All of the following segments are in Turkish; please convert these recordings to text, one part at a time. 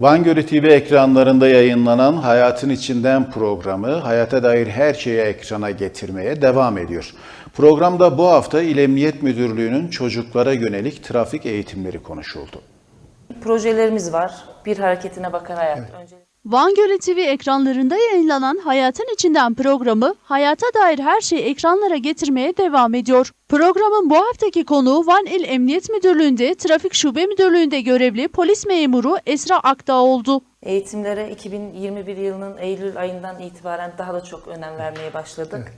Van Gölü TV ekranlarında yayınlanan Hayatın İçinden programı hayata dair her şeyi ekrana getirmeye devam ediyor. Programda bu hafta İl Emniyet Müdürlüğü'nün çocuklara yönelik trafik eğitimleri konuşuldu. Projelerimiz var. Bir hareketine bakar hayat. Önce Van Gölü TV ekranlarında yayınlanan Hayatın İçinden programı hayata dair her şeyi ekranlara getirmeye devam ediyor. Programın bu haftaki konuğu Van İl Emniyet Müdürlüğü'nde Trafik Şube Müdürlüğü'nde görevli polis memuru Esra Akdağ oldu. eğitimlere 2021 yılının Eylül ayından itibaren daha da çok önem vermeye başladık.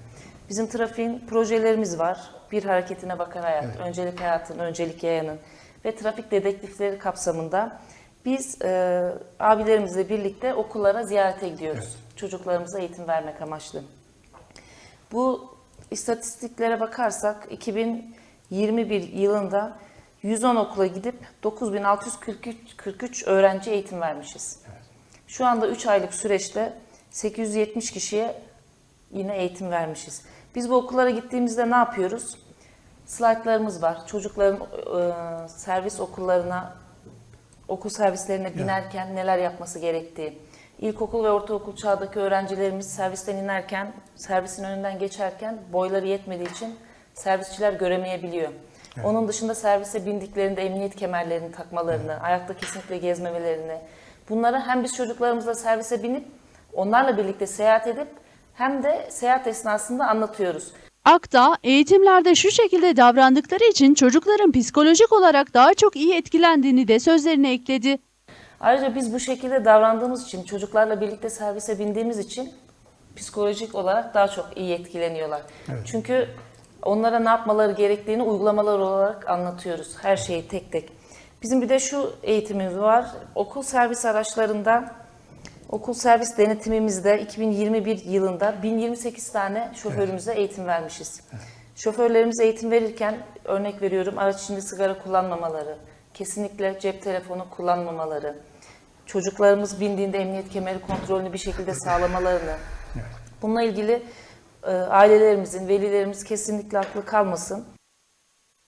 Bizim trafiğin projelerimiz var. Bir hareketine bakar hayat. Öncelik hayatın, öncelik yayanın ve trafik dedektifleri kapsamında biz e, abilerimizle birlikte okullara ziyarete gidiyoruz. Çocuklarımıza eğitim vermek amaçlı. Bu istatistiklere bakarsak 2021 yılında 110 okula gidip 9643 öğrenci eğitim vermişiz. Şu anda 3 aylık süreçte 870 kişiye yine eğitim vermişiz. Biz bu okullara gittiğimizde ne yapıyoruz? Slaytlarımız var. Çocukların e, servis okullarına, okul servislerine binerken neler yapması gerektiği. İlkokul ve ortaokul çağdaki öğrencilerimiz servisten inerken, servisin önünden geçerken boyları yetmediği için servisçiler göremeyebiliyor. Onun dışında servise bindiklerinde emniyet kemerlerini takmalarını, ayakta kesinlikle gezmemelerini. Bunları hem biz çocuklarımızla servise binip onlarla birlikte seyahat edip hem de seyahat esnasında anlatıyoruz. Akdağ, eğitimlerde şu şekilde davrandıkları için çocukların psikolojik olarak daha çok iyi etkilendiğini de sözlerine ekledi. Ayrıca biz bu şekilde davrandığımız için, çocuklarla birlikte servise bindiğimiz için psikolojik olarak daha çok iyi etkileniyorlar. Çünkü onlara ne yapmaları gerektiğini uygulamalar olarak anlatıyoruz. Her şeyi tek tek. Bizim bir de şu eğitimimiz var. Okul servis araçlarında, okul servis denetimimizde 2021 yılında 1028 tane şoförümüze eğitim vermişiz. Şoförlerimize eğitim verirken örnek veriyorum araç içinde sigara kullanmamaları, kesinlikle cep telefonu kullanmamaları, çocuklarımız bindiğinde emniyet kemeri kontrolünü bir şekilde sağlamalarını, bununla ilgili e, ailelerimizin, velilerimiz kesinlikle aklı kalmasın.